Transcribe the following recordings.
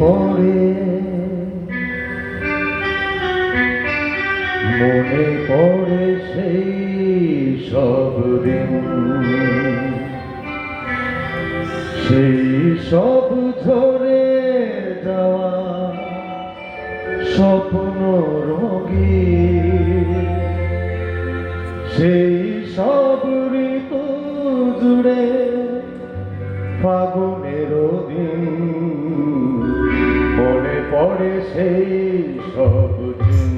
পড়ে। মনে পড়ে সেই সব দিন। সেই সব ঝরে যাওয়া স্বপ্ন রোগী সেই সেই সব দিন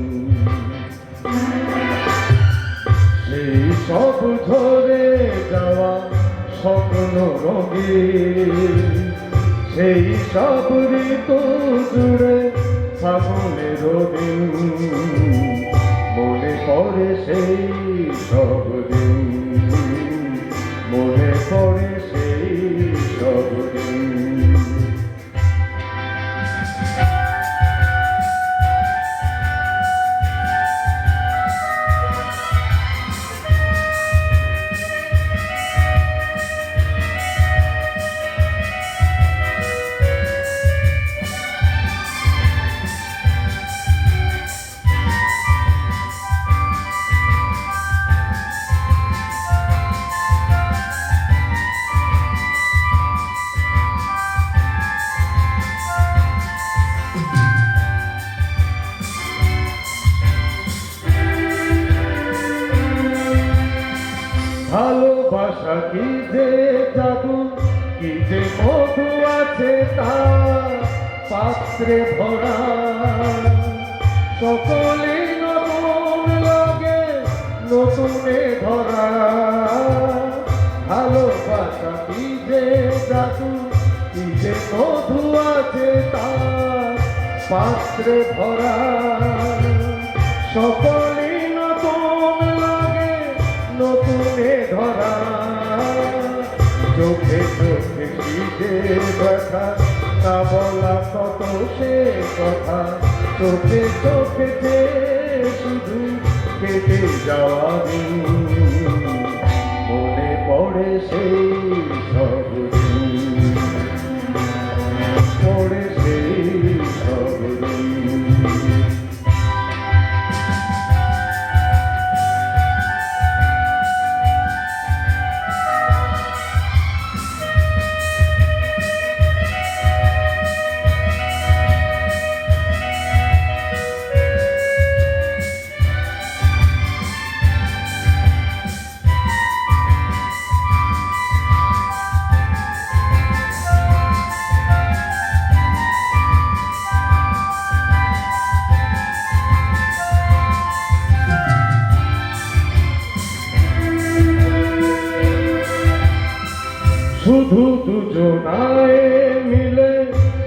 সেই সব ঝরে যাওয়া স্বপ্ন রঙে সেই সব ঋতু জুড়ে ফাগুনের দিন মনে পড়ে সেই সব দিন। ভালোবাসা কি যে জাদু, কি যে মধু আছে তার পাত্রে ভরা। সকলে নতুন লাগে, নতুনে ধরা। ভালোবাসা কি যে জাদু, কি যে মধু আছে তার পাত্রে ভরা। সকলে ধরা, চোখে চোখে শীতে ব্যথা না বলা কত সে কথা। চোখে চোখে শুধু কেটে যাওয়া মনে পড়ে সেই শুধু দুজনায় মিলে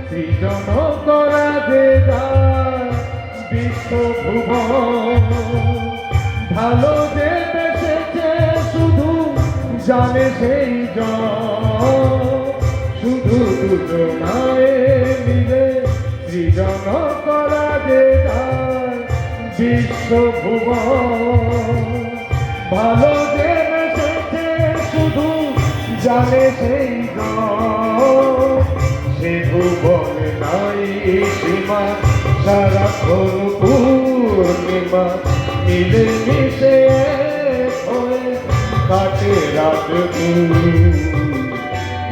সৃজন করা যে যায় বিশ্বভুবন। ভালো যে বেসেছে শুধু জানে সেই জন। শুধু দুজনায় মিলে সৃজন করা যে যায় বিশ্বভুবন। ভালো যে বেসেছে শুধু জানে সেই সীমা সারাক্ষণ পূর্ণিমা মিলে মিশে কাটে রাত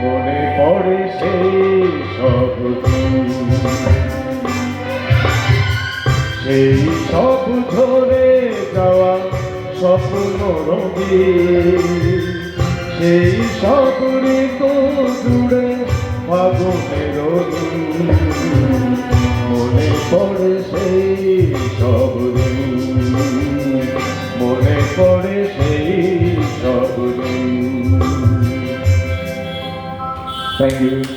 মনে পড়ে সেই সব সেই সব ঝরে যাওয়া স্বপ্ন রবি সেই সব ঋতু জুড়ে ফাগুনের দিন। মনে পড়ে সেই সব দিন মনে পড়ে সেই সব দিন থ্যাংক ইউ